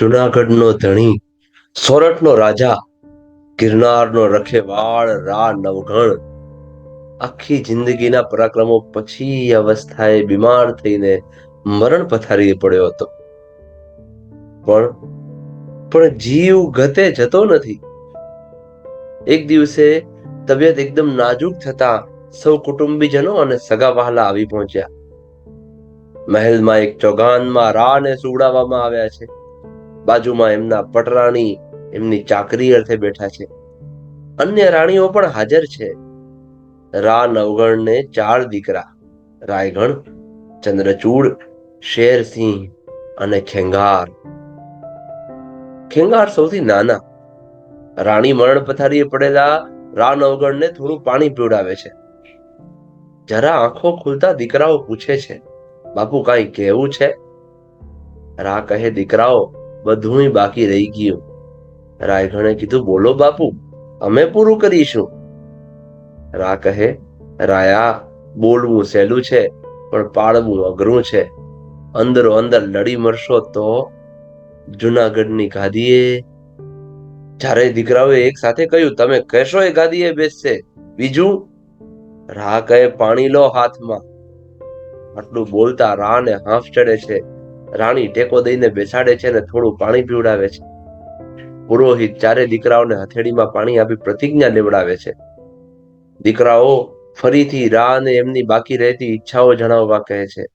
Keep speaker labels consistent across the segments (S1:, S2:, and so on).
S1: જુનાગઢનો ધણી, સોરઠનો રાજા, ગિરનારનો રખેવાળ, રા નવઘણ. આખી જિંદગીના પરાક્રમો પછી અવસ્થાએ બીમાર થઈને મરણ પથારી પડ્યો હતો. પણ પણ જીવ ગતે જતો નથી. એક દિવસે તબિયત એકદમ નાજુક થતા સૌ કુટુંબીજનો અને સગા વહાલા આવી પહોંચ્યા. મહેલમાં એક ચોગાનમાં રાને સુવડાવવામાં આવ્યા છે. બાજુમાં એમના પટરાણી એમની ચાકરી અર્થે બેઠા છે. અન્ય રાણીઓ પણ હાજર છે. રા નવગણને ચાર દીકરા, રાયગણ, ચંદ્રચૂડ, શેરસિંહ અને ખેંગાર. ખેંગાર સૌથી નાના. રાણી મરણ પથારીએ પડેલા રા નવગણને થોડું પાણી પીવડાવે છે. જરા આંખો ખુલતા દીકરાઓ પૂછે છે, બાપુ કાંઈ કહેવું છે? રા કહે દીકરાઓ બધું બાકી રહી ગયું. રાયગણે કીધું, બોલો બાપુ, અમે પૂરું કરીશું. રા કહે, રાયા, બોલવું સહેલું છે, પણ પાળવું અઘરું છે. અંદરો અંદર લડી મરશો તો જુનાગઢની ગાદીએ. જ્યારે દીકરાઓએ એક સાથે કહ્યું, તમે કહેશો એ ગાદીએ બેસશે? બીજું? રા કહે, પાણી લો હાથમાં. આટલું બોલતા રા ને હાંફ ચડે છે. રાણી ટેકો દઈને બેસાડે છે અને થોડું પાણી પીવડાવે છે. પુરોહિત ચારે દીકરાઓને હથેળીમાં પાણી આપી પ્રતિજ્ઞા લેવડાવે છે. દીકરાઓ ફરીથી રા અને એમની બાકી રહેતી ઈચ્છાઓ જણાવવા કહે છે.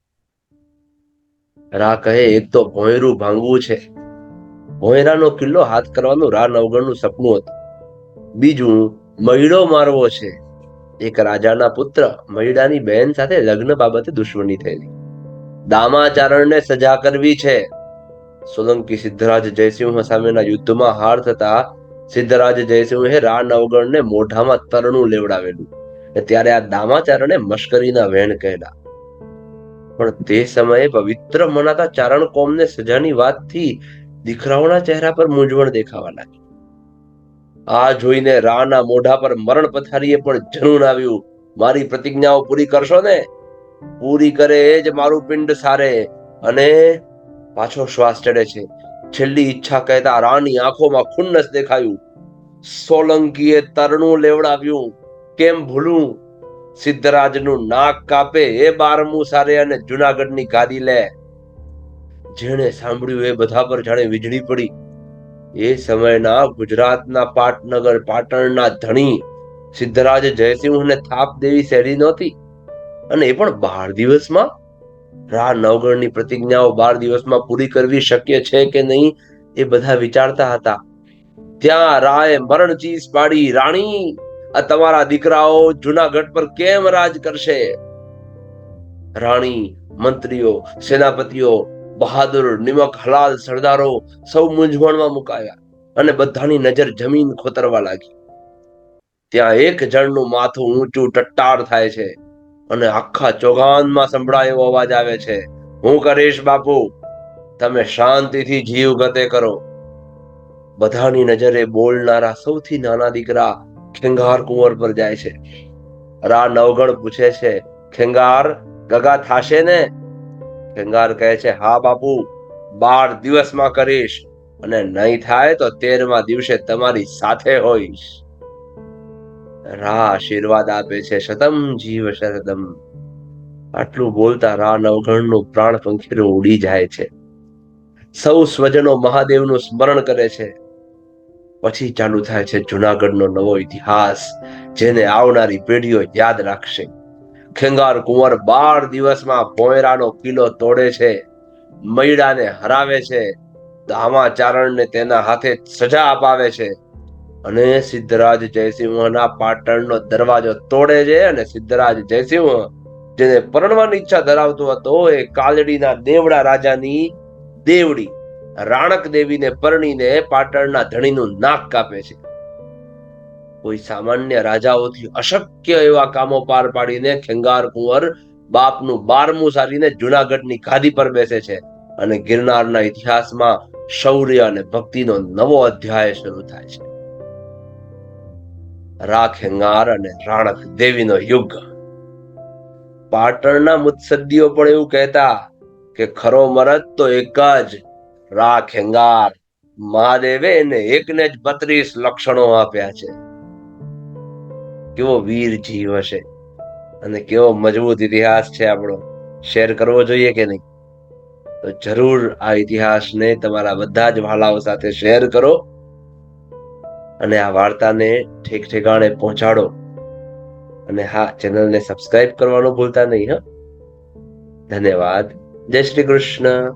S1: રા કહે, એક તો ભોંયરું ભાંગવું છે. ભોંયરાનો કિલ્લો હાથ કરવાનું રા નવગણનું સપનું હતું. બીજું, મયડો મારવો છે. એક રાજાના પુત્ર મયડાની બહેન સાથે લગ્ન બાબતે દુશ્મની થયેલી. દામાચારણને સજા કરવી છે. સોલંકી સિદ્ધરાજ જયસિંહ સામેના યુદ્ધમાં હાર થતા સિદ્ધરાજ જયસિંહે રાણ નવગણને મોઢામાં તરણું લેવડાવેલું ત્યારે આ દામાચારણે મશ્કરીના વેણ કહેલા. પણ તે સમયે પવિત્ર મનાતા ચારણ કોમને સજાની વાતથી દીકરાઓના ચહેરા પર મૂંઝવણ દેખાવા લાગી. આ જોઈને રાના મોઢા પર મરણ પથારીએ પણ જનૂન આવ્યું, મારી પ્રતિજ્ઞાઓ પૂરી કરશો ને? પૂરી કરે જ મારું પિંડ સારે અને પાછો શ્વાસ ચડે છે. છેલ્લી ઈચ્છા કહેતા રાની આંખોમાં ખુન્નસ દેખાયું. સોલંકીએ તરણું લેવડાવ્યું. કેમ ભૂલું? સિદ્ધરાજનું નાક કાપે એ બારમું સારે અને જુનાગઢની ગાદી લે. જેણે સાંભળ્યું એ બધા પર જાણે વીજળી પડી. એ સમયના ગુજરાતના પાટનગર પાટણના ધણી સિદ્ધરાજ જયસિંહને થાપ દેવી સહેલી નહોતી. અને એ પણ બાર દિવસમાં? રા નવગણની પ્રતિજ્ઞાઓ બાર દિવસમાં પૂરી કરવી શક્ય છે કે નહીં એ બધા વિચારતા હતા. ત્યાં રાએ મરણ ચીસ પાડી, રાણી, આ તમારા દીકરાઓ જુનાગઢ પર કેમ રાજ કરશે? રાણી, મંત્રીઓ, સેનાપતિઓ, બહાદુર, નિમક, હલાલ સરદારો સૌ મૂંઝવણમાં મુકાયા અને બધાની નજર જમીન ખોતરવા લાગી. ત્યાં એક જણનું માથું ઊંચું ટટ્ટાર થાય છે. અને આખા ચોગાનમાં સંભળાય અવાજ આવે છે. હું કરીશ બાપુ, તમે શાંતિથી જીવ ગતે કરો. બધાની નજરે બોલનારા સૌથી નાના દીકરા ખેંગાર કુંવર પર જાય છે. રા નવગણ પૂછે છે, ખેંગાર, ગગા થાશે ને? ખેંગાર કહે છે, હા બાપુ, બાર દિવસમાં કરીશ. અને નહીં થાય તો તેરમા દિવસે તમારી સાથે હોઈશ. રા આશીર્વાદ આપે છે. શતમ જીવ શરદમ. આટલું બોલતા રા નવગણનું પ્રાણ પંખીરું ઉડી જાય છે. સૌ સ્વજનો મહાદેવનું સ્મરણ કરે છે. પછી ચાલુ થાય છે જુનાગઢનો નવો ઇતિહાસ, જેને આવનારી પેઢીઓ યાદ રાખશે. ખેંગાર કુંવર બાર દિવસમાં ભોયરાનો કિલ્લો તોડે છે મૈડાને હરાવે છે દામાચારણને તેના હાથે સજા અપાવે છે. અને સિદ્ધરાજ જયસિંહના પાટણનો દરવાજો તોડે છે અને સિદ્ધરાજ જયસિંહ, જેને પરણવાની ઈચ્છા ધરાવતો હતો, એ કાલડીના દેવડા રાજાની દેવડી, રાણક દેવીને પરણીને પાટણના ધણીનું નાક કાપે છે. કોઈ સામાન્ય રાજાઓથી અશક્ય એવા કામો પાર પાડીને ખેંગાર કુંવર બાપનું બારમું સારીને જુનાગઢની ગાદી પર બેસે છે અને ગિરનારના ઇતિહાસમાં શૌર્ય અને ભક્તિનો નવો અધ્યાય શરૂ થાય છે. રાખેંગાર અને રાણક દેવીનો યુગ. પાટણના મુત્સદ્દીઓ પણ એવું કહેતા કે ખરો મરદ તો એક જ. રાખેંગાર મહાદેવે એને એકને જ બત્રીસ લક્ષણો આપ્યા છે. કેવો વીર જીવ હશે અને કેવો મજબૂત ઇતિહાસ છે આપણો. શેર કરવો જોઈએ કે નહીં? તો જરૂર આ ઇતિહાસને તમારા બધા જ વાલાઓ સાથે શેર કરો. અને આ વાર્તાને ઠેક ઠેકાણે પહોંચાડો. અને હા, ચેનલને સબસ્ક્રાઇબ કરવાનું ભૂલતા નહીં, હા. ધન્યવાદ. જય શ્રી કૃષ્ણ.